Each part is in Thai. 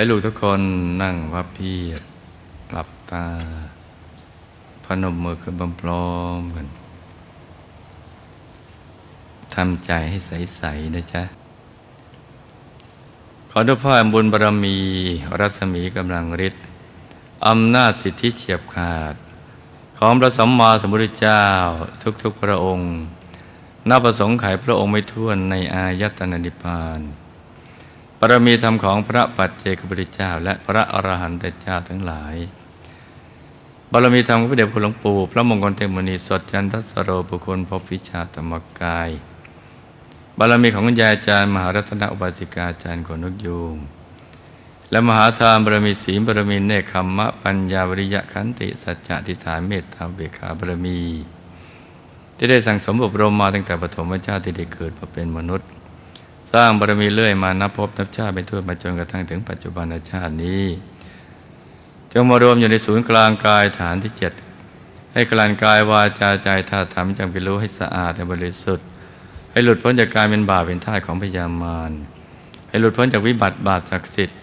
ให้ลูกทุกคนนั่งพับเพียบหลับตา พนมมือขึ้นพร้อมๆกันทำใจให้ใส ๆ นะจ๊ะ ขอทุกพ่อบุญบารมี รัศมีกำลังฤทธิ์อำนาจสิทธิเฉียบขาด ของพระสัมมาสัมพุทธเจ้าทุก ๆ พระองค์นับประสงค์ไขพระองค์ไม่ท้วนในอายตนะนิพพาน บารมีธรรมของพระปัจเจกพุทธเจ้า และพระอรหันตเจ้าทั้งหลาย บารมีธรรมของพระเดชคุณหลวงปู่พระมงคลเทมุนีสดจันทสโรบุคคลพบวิชาธรรมกาย บารมีของคุณยายอาจารย์มหารัตนอุบาสิกาอาจารย์ขนนกยูงและมหาทานบารมีศีลบารมีเนคขมมะปัญญาวริยะขันติสัจจะทิฏฐานเมตตาเบขาบารมี ที่ได้สั่งสมอบรมมาตั้งแต่ปฐมชาติที่ได้เกิดมาเป็นมนุษย์ สร้างบารมีเรื่อยมานับพบนับชาติไปทั่วมาจนกระทั่งถึงปัจจุบันชาตินี้จงมารวมอยู่ในศูนย์กลางกายฐานที่เจ็ดให้กลานกายวาจาใจธาตุธรรมจำเป็นรู้ให้สะอาดและบริสุทธิ์ ให้หลุดพ้นจากการเป็นบาปเป็นท่าสของพยามารให้หลุดพ้นจากวิบัติบาปศักดิ์สิทธิ์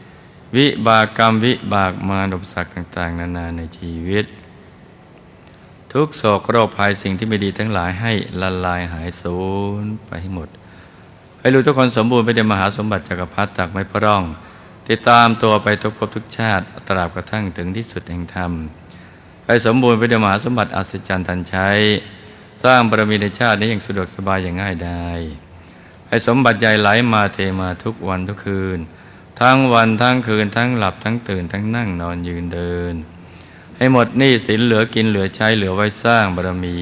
วิบากกรรมวิบากมารอุปสรรคต่าง ๆ นานาในชีวิต ทุกโศกโรคภัยสิ่งที่ไม่ดีทั้งหลายให้ละลายหายสูญไปให้หมด ให้รู้ทุกคนสมบูรณ์ไปด้วยมหาสมบัติจักรพรรดิจากไม่พร่อง ติดตามตัวไปทุกภพทุกชาติตราบกระทั่งถึงที่สุดแห่งธรรมให้สมบูรณ์ไปด้วยมหาสมบัติอัศจรรย์ทันใช้ สร้างบารมีในชาตินี้อย่างสะดวกสบายอย่างง่ายไดายให้สมบัติใหญ่ไหลมาเทมาทุกวันทุกคืน ทั้งวันทั้งคืนทั้งหลับทั้งตื่นทั้งนั่งนอนยืนเดิน ให้หมดหนี้สินเหลือกินเหลือใช้เหลือไว้สร้างบารมี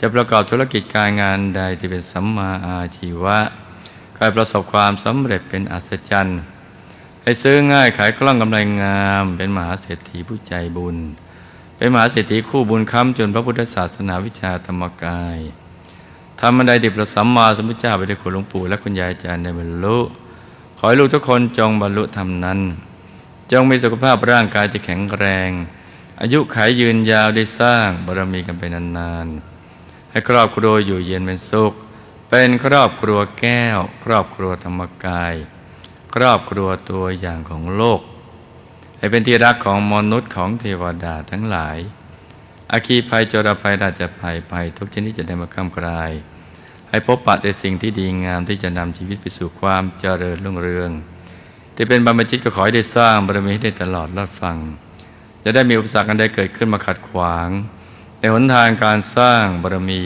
จะประกอบธุรกิจการงานใดที่เป็นสัมมาอาชีวะกายประสบความสำเร็จเป็นอัศจรรย์ให้ซื้อง่ายขายกล้องกำไรงาม เป็นมหาเศรษฐีผู้ใจบุญ เป็นมหาเศรษฐีคู่บุญค้ำจนพระพุทธศาสนาวิชาธรรมกายทำบันไดดิบระสัมมาสัมพุทธเจ้าไปได้วยคุณหลวงปู่และคุณยายอาจารย์ในบรรลุ ขอให้ลูกทุกคนจงบรรลุธรรมนั้น จงมีสุขภาพร่างกายที่แข็งแรง อายุขายยืนยาวได้สร้างบารมีกันไปนานๆ ให้ครอบครัวอยู่เย็นเป็นสุข เป็นครอบครัวแก้ว ครอบครัวธรรมกาย ครอบครัวตัวอย่างของโลก ให้เป็นที่รักของมนุษย์ของเทวดาทั้งหลาย อาคีภัยจรภัยราชภัยภัยทุกชนิดจะได้มาข้ามกลาย ให้พบปะแต่สิ่งที่ดีงามที่จะนำชีวิตไปสู่ความเจริญรุ่งเรืองที่เป็นบรรพชิตก็ขอให้ได้สร้างบารมีให้ได้ตลอดรอดฟัง จะได้มีอุปสรรคอันใดเกิดขึ้นมาขัดขวาง หนทางการสร้างบารมี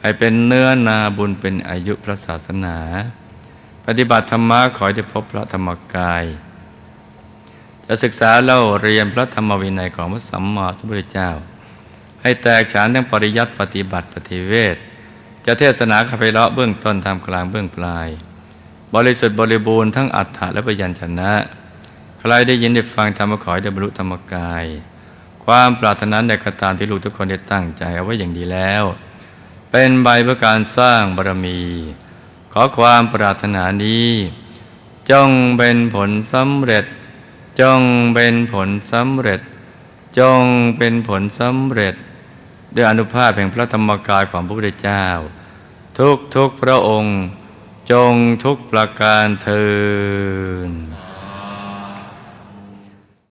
ให้เป็นเนื้อนาบุญเป็นอายุพระศาสนา ปฏิบัติธรรมะขอให้ได้พบพระธรรมกาย จะศึกษาเล่าเรียนพระธรรมวินัยของพระสัมมาสัมพุทธเจ้า ให้แตกฉานทั้งปริยัติปฏิบัติปฏิเวทจะเทศนาคาเพเลาะเบื้องต้นทำกลางเบื้องปลาย บริสุทธิ์บริบูรณ์ทั้งอัฏฐะและพยัญชนะ ใครได้ยินได้ฟังธรรมขอให้ได้บรรลุธรรมกาย ความปรารถนาใดก็ตามที่ลูกทุกคนได้ตั้งใจเอาไว้อย่างดีแล้ว เป็นใบเพื่อการสร้างบารมี ขอความปรารถนานี้ จงเป็นผลสำเร็จ จงเป็นผลสำเร็จ จงเป็นผลสำเร็จ ด้วยอนุภาพแห่งพระธรรมกายของพระพุทธเจ้า ทุกทุกพระองค์ จงทุกประการเทิน